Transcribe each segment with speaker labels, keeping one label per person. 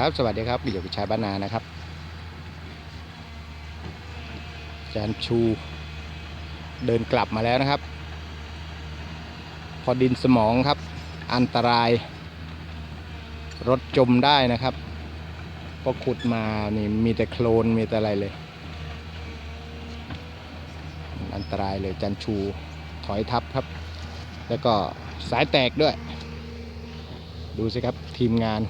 Speaker 1: ครับ สวัสดีครับอยู่กับชายบ้านนานะครับอาจารย์ชูเดินกลับมาแล้วนะครับ พอดินสมองครับ อันตราย รถจมได้นะครับพอขุดมานี่มีแต่โคลนมีแต่อะไรเลย อันตรายเลยจันชูถอยทับครับ แล้วก็สายแตกด้วย ดูสิครับทีมงาน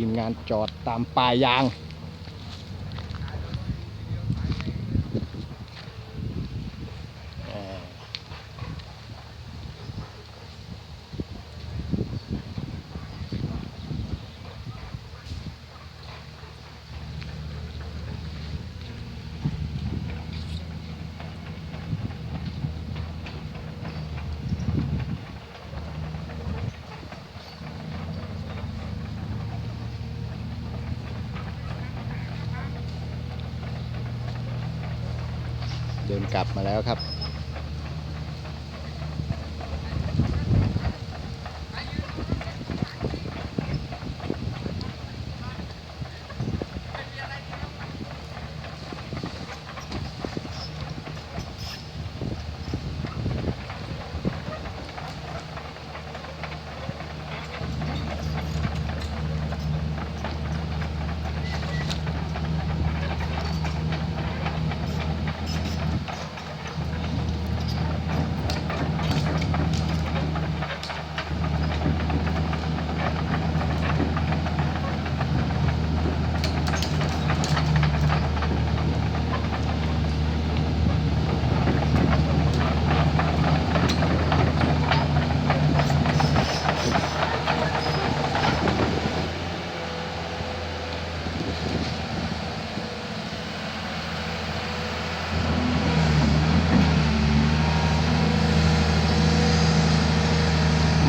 Speaker 1: ทีมงานจอดตามป่ายาง กลับมาแล้วครับ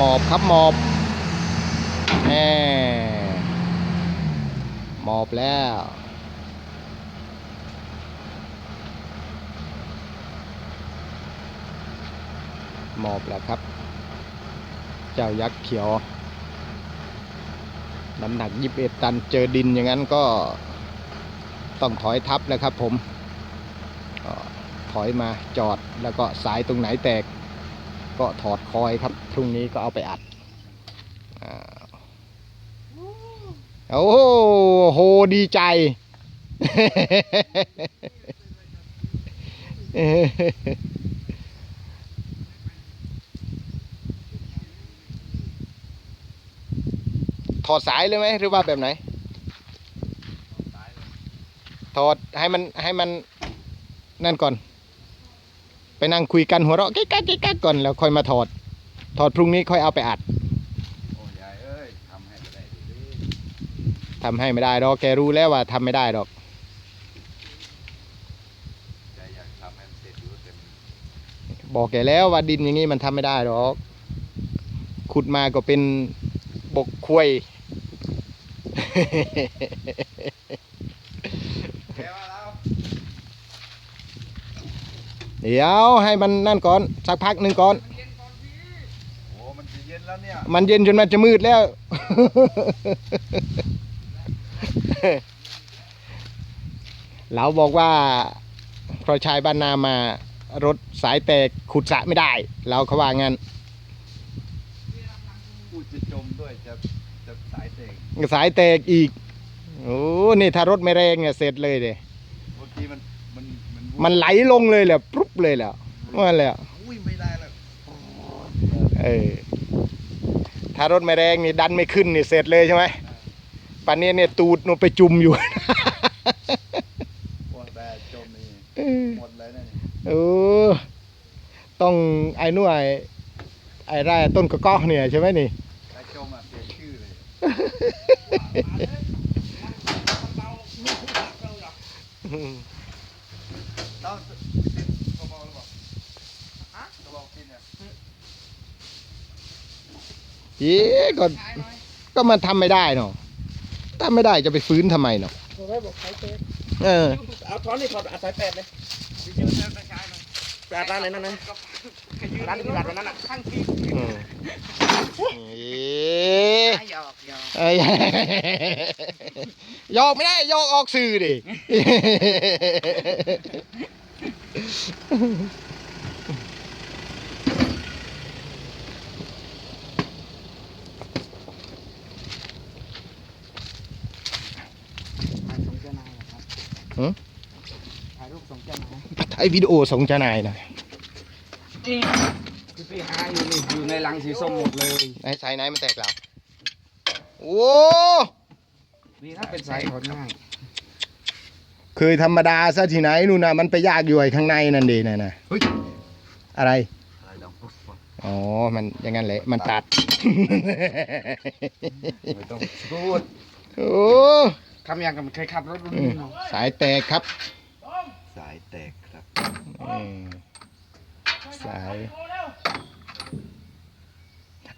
Speaker 1: หมอบครับหมอบแหมหมอบแล้วหมอบแล้วครับ เจ้ายักษ์เขียว น้ำหนักยิบเอ็ดตัน เจอดินอย่างนั้นก็ต้องถอยทับแล้วครับผม ถอยมาจอดแล้วก็สายตรงไหนแตก ก็ถอดคอยครับพรุ่งนี้ก็เอาไปอัดอ่าโอ้โหดีใจ ถอดสายเลยไหมหรือว่าแบบไหน ถอดให้มันให้มันนั่นก่อน ไปนั่งคุยกันหัวเราะกิ๊กกักกิ๊กกักก่อนแล้วค่อยมาถอด ถอดพรุ่งนี้ค่อยเอาไปอัด
Speaker 2: โอ้ยายเอ้ยทำให้ไม่ได้ดิ
Speaker 1: ทำให้ไม่ได้หรอกแกรู้แล้วว่าทำไม่ได้หรอก
Speaker 2: ยายอยากทำให้มันเสร็จอยู่แต่มัน
Speaker 1: บอกแกแล้วว่าดินอย่างนี้มันทำไม่ได้หรอกขุดมาก็เป็นบกควย
Speaker 2: แกว่าแล้ว
Speaker 1: เดี๋ยวให้มันนั่นก่อนสักพักหนึ่งก่อน
Speaker 2: โอ้มันจะเย็นแล้วเนี่ย
Speaker 1: มันเย็นจนมันจะมืดแล้ว เราบอกว่าพอชายบ้านนามารถสายแตกขุดสระไม่ได้ เราเขาว่างั้น
Speaker 2: พูดจะจมด้วยจะจะสายเตง
Speaker 1: สายแตกอีก โอ้ นี่ถ้ารถไม่แรงเนี่ยเสร็จเลยเดย
Speaker 2: บางทีมัน มันมัน
Speaker 1: มันไหลลงเลยแหละปุ๊บเลยแหละว่าแล้ว
Speaker 2: อุ้ยไม่ได้แล้ว
Speaker 1: เออถ้ารถไม่แรงนี่ดันไม่ขึ้นนี่เสร็จเลยใช่ไหมปันนี้เนี่ยตูดหนูไปจุ่มอยู่
Speaker 2: ปวดแต่จมนี่หมดเลยนะนี่
Speaker 1: เออต้องไอ้นู่นไอ้ไอ้ไร่ต้นกระก้อเนี่ยใช่ไหมนี่
Speaker 2: ถ้าจมอะเปลี่ยนชื่อเลยต้องติดกระบอกหรือเปล่าฮะกระบอกกินเนี่ย
Speaker 1: เอ๊ะก็ก็มันทำไม่ได้เนาะถ้าไม่ได้จะไปฟื้นทำไมเนาะ
Speaker 3: ผมไม่บอกใช้เฟซ
Speaker 1: เออ
Speaker 3: เอาท้อนนี่ถอดอาศัยแปดเลยแปดร้านไหนนั่นนะร้านที่ร้านวันนั้นอะข้างที่
Speaker 1: อืมเอ๊ะ
Speaker 3: หยอกหยอก
Speaker 1: เอ้ยยอกไม่ได้ยอกออกสื่อดิ
Speaker 3: ถ่ายส่งเจ้านายเหรอครับ
Speaker 1: หือ
Speaker 3: ถ่ายรูปส่งเจ้านาย
Speaker 1: ถ่ายวิดีโอส่งเจ้านายหน่อย
Speaker 3: นี่คือไปหาอยู่นี่อยู่ในรังสีส้มหมดเลย
Speaker 1: ไหนสายไหนมันแตกแล้วโอ้
Speaker 3: นี่ถ้าเป็นสายถอนง่าย
Speaker 1: เคยธรรมดาซะที่ไหนนู่นน่ะมันไปยากอยู่ไอ้ข้างในนั่นดีน่ะนะ
Speaker 2: เฮ้ย
Speaker 1: อะไร
Speaker 2: อะไรดังปุ๊บวะ
Speaker 1: อ๋อ มันอย่างนั้นแหละ มันตัด
Speaker 2: ไม่ต้องพูด
Speaker 1: โอ้
Speaker 3: ทำอย่างกับมันเคยขับรถรุ่น
Speaker 1: อื
Speaker 3: นี้
Speaker 1: ม
Speaker 3: เนาะ
Speaker 1: สายแตกครับ
Speaker 2: สายแตกครับ
Speaker 1: อืมสาย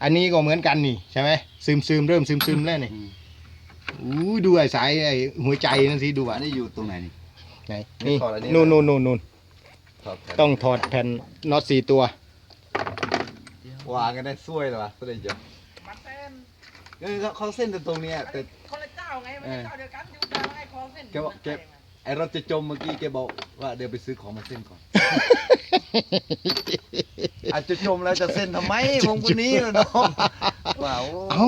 Speaker 1: อันนี้ก็เหมือนกันนี่ใช่ไหมซึมซึมๆเริ่มซึมซึมๆแล้วนี่อู้ดูไอ้สายไอ้หัวใจนั่นสิดู
Speaker 2: อั
Speaker 1: อะ
Speaker 2: นนี้อยู่ตรงไหนนี่
Speaker 1: ไหนนี่
Speaker 2: ถอดอันนี้
Speaker 1: นู่นนู่นนู่นนู่น
Speaker 2: ครับ
Speaker 1: ต้องถอดแผ่นน็อตสี่ตัว
Speaker 2: วางกันได้สวยเหรอวะสวยจัง
Speaker 3: มันเป็น
Speaker 2: เออเขาเขาเส้นแต่ตรงเนี้ยแต่
Speaker 3: คนละเจ้าไงไม่ใช่เจ้าเดียวกันอยู่แต่ว่าไอ้คลองเส้น
Speaker 2: แกบอกแก ไอรถจะจมเมื่อกี้แกบอกว่าเดี๋ยวไปซื้อของมาเส้นก่อน อาจจะจมแล้วจะเส้นทำไมผมคนนี้นะน้องว้าว
Speaker 1: เอ้า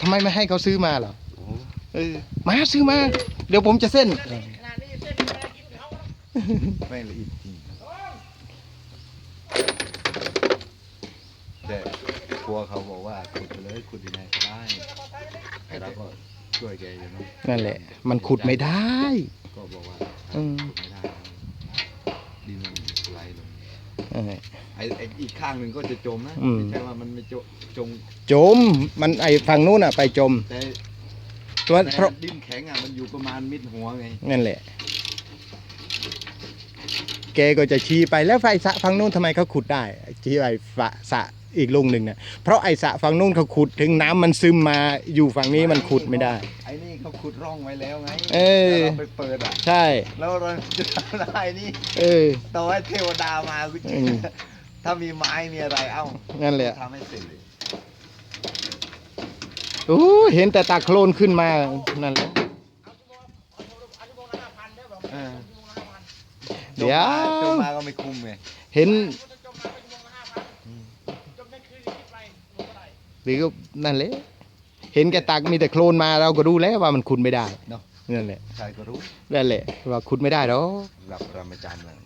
Speaker 1: ทำไมไม่ให้เขาซื้อมาเหรอ
Speaker 2: โอ้โห
Speaker 1: เออมาซื้อมา เดี๋ยวผมจะเส้น
Speaker 3: ขนาดนี้เส้นไม่ได้กินเขา
Speaker 2: ไม่ละเอียดจริงแต่กลัวเขาบอกว่าขุดไปเลยขุดยังไงก็ได้แต่เราก็ ช่วยแกอยู่เนอะ
Speaker 1: นั่นแหละ มันขุดไม่ได้
Speaker 2: ก็บอกว่า
Speaker 1: อืม
Speaker 2: ขุดไม่ได้ดินมันไหลลง
Speaker 1: เออ
Speaker 2: ไอ้ไอ้อีกข้างหนึ่งก็จะจมนะ
Speaker 1: อืม
Speaker 2: ไม่ใช่ว่ามันไม่จมจม
Speaker 1: จม มันไอ้ฝั่งนู้นอะ ไปจม
Speaker 2: แต่
Speaker 1: ตัว
Speaker 2: แต่
Speaker 1: เพราะ
Speaker 2: ดินแข็งอะมันอยู่ประมาณมิดหัวไง
Speaker 1: นั่นแหละ แกก็จะชี้ไปแล้วไฟสระฝั่งนู้นทำไมเขาขุดได้ชี้ไปฝะสระ อีกลุงหนึ่งเนี่ยเพราะไอ้สระฝั่งนู้นเขาขุดถึงน้ำมันซึมมาอยู่ฝั่งนี้มันขุดไม่ได้
Speaker 2: ไอ้นี่เขาขุดร่องไว้แล้วไง
Speaker 1: เออ
Speaker 2: แล้วเราไปเปิดอะ
Speaker 1: ใช่
Speaker 2: แล้วเราจะทำได้นี่
Speaker 1: เออ
Speaker 2: ต่อให้เทวดามากูจะ
Speaker 1: อืม
Speaker 2: ถ้ามีไม้มีอะไรเอ้า
Speaker 1: นั่นแหละ
Speaker 2: ทำให้เสร็จเลย
Speaker 1: โอ้เห็นแต่ตาโคลนขึ้นมานั่นแหละ
Speaker 2: เออ
Speaker 1: เดี๋ยว
Speaker 2: จมมาก็ไม่คุ้มไง
Speaker 1: เห็น หรือก็นั่นแหละเห็นแกตักมีแต่โคลนมาเราก็รู้แล้วว่ามันขุดไม่ได้
Speaker 2: เนาะ
Speaker 1: นั่นแหละ
Speaker 2: ใครก็รู้
Speaker 1: นั่นแหละ ว่าขุดไม่ได้หรอก
Speaker 2: หลับรามจารย์เลย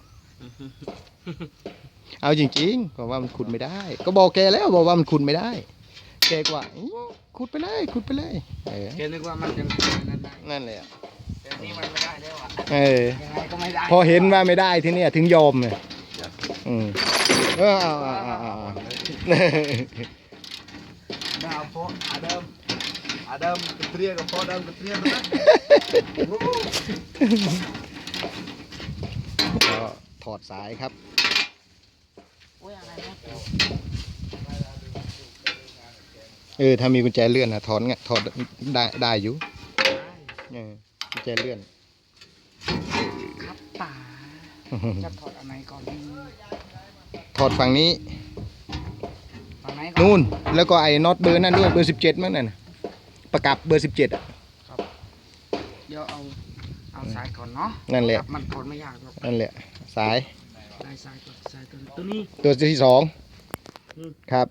Speaker 1: เอาจริงๆเพราะว่ามันขุดไม่ได้ ก็บอกแกแล้วบอกว่ามันขุดไม่ได้ แกก็ว่าอื้อขุดไปเลยขุดไปเลยเออ
Speaker 3: แกนึกว่ามันจะนั่นได้
Speaker 1: นั่นแหละ
Speaker 3: แต่นี่มันไม่ได้แล้วอะ
Speaker 1: เออ
Speaker 3: ยังไงก็ไม่ได้
Speaker 1: พอเห็นว่าไม่ได้ทีเนี้ยถึงยอมเลยอืมเออเอาเอาเอา เอาเอา
Speaker 2: ดาวโฟอาดัมอาดัมกระเตรียกับโฟอาดัมกตรีนะ
Speaker 1: ก็ถอดสายครับ
Speaker 3: โอ้ยอะไรนะ
Speaker 1: เออ ถ้ามีกุญแจเลื่อนนะถอดเงี้ยถอดได้ได้อยู่เออกุญแจเลื่อน
Speaker 3: ครับป่าจะถอดอันไหนก่อนดี
Speaker 1: ถอดฝั่งนี้
Speaker 3: ไหนก่อน
Speaker 1: นู่น แล้วก็ไอ้น็อตเบอร์นั่นด้วยเบอร์สิบเจ็ดมั้งนั่นน่ะประกับเบอร์สิบเจ็ดอะ
Speaker 3: เดี๋ยวเอาเอาสายก่อนเนาะ
Speaker 1: นั่นแหละ
Speaker 3: มันถอดไม่ยากหรอก
Speaker 1: นั่นแหละ สาย
Speaker 3: ได้สายก่อนสายตัวตัวนี้
Speaker 1: ตัวที่สอง
Speaker 3: อืม
Speaker 1: ครับ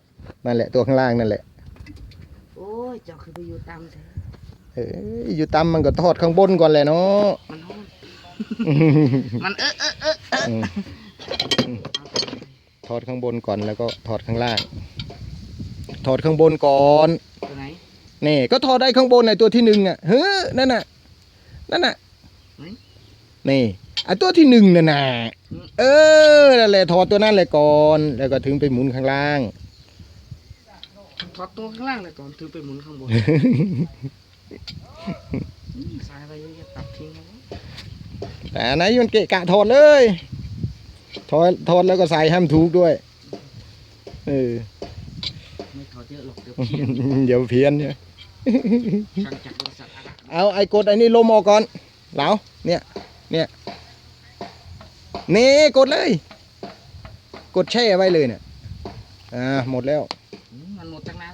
Speaker 1: นั่นแหละตัวข้างล่างนั่นแหละ
Speaker 3: โอ้ยเจ้าคือไปอยู่ตามเถอะ
Speaker 1: เอออยู่ต่ำมันก็ทอดข้างบนก่อนแหละเนาะ
Speaker 3: มันห้อนมันเออเออเออเออ
Speaker 1: อืมถอดข้างบนก่อนแล้วก็ถอดข้างล่าง ถอดข้างบนก่อน
Speaker 3: ตัวไหน
Speaker 1: นี่ก็ถอดได้ข้างบนไอ้ตัวที่หนึ่งอะเฮ้ยนั่นน่ะ นั่นน่ะ
Speaker 3: ไหน
Speaker 1: นี่ไอ้ตัวที่หนึ่งน่ะน่ะ
Speaker 3: อืม
Speaker 1: เออนั่นแหละถอดตัวนั้นเลยก่อน แล้วก็ถึงไปหมุนข้างล่าง
Speaker 3: ถอดตัวข้างล่างเลยก่อนถึงไปหมุนข้างบนอืมสายอะไรเยอะแยะตัดทิ้งแล้ว
Speaker 1: แต่อันไหนมันเกะกะถอดเลย ถอดถอดแล้วก็ใส่ให้มันถูกด้วย เออ
Speaker 3: ไม่ถอด เดี๋ยวเพี้ยน
Speaker 1: เนี่ยเอาไอ้กดไอ้นี่ลมออกก่อนเหลาเนี่ยเนี่ยเนี่กดเลย กดแช่ไว้เลยเนี่ยอ่าหมดแล้ว
Speaker 3: มันหมดตั้งนั้น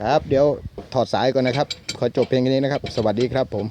Speaker 1: ครับเดี๋ยวถอดสายก่อนนะครับ ขอจบเพลงนี้นะครับ สวัสดีครับผม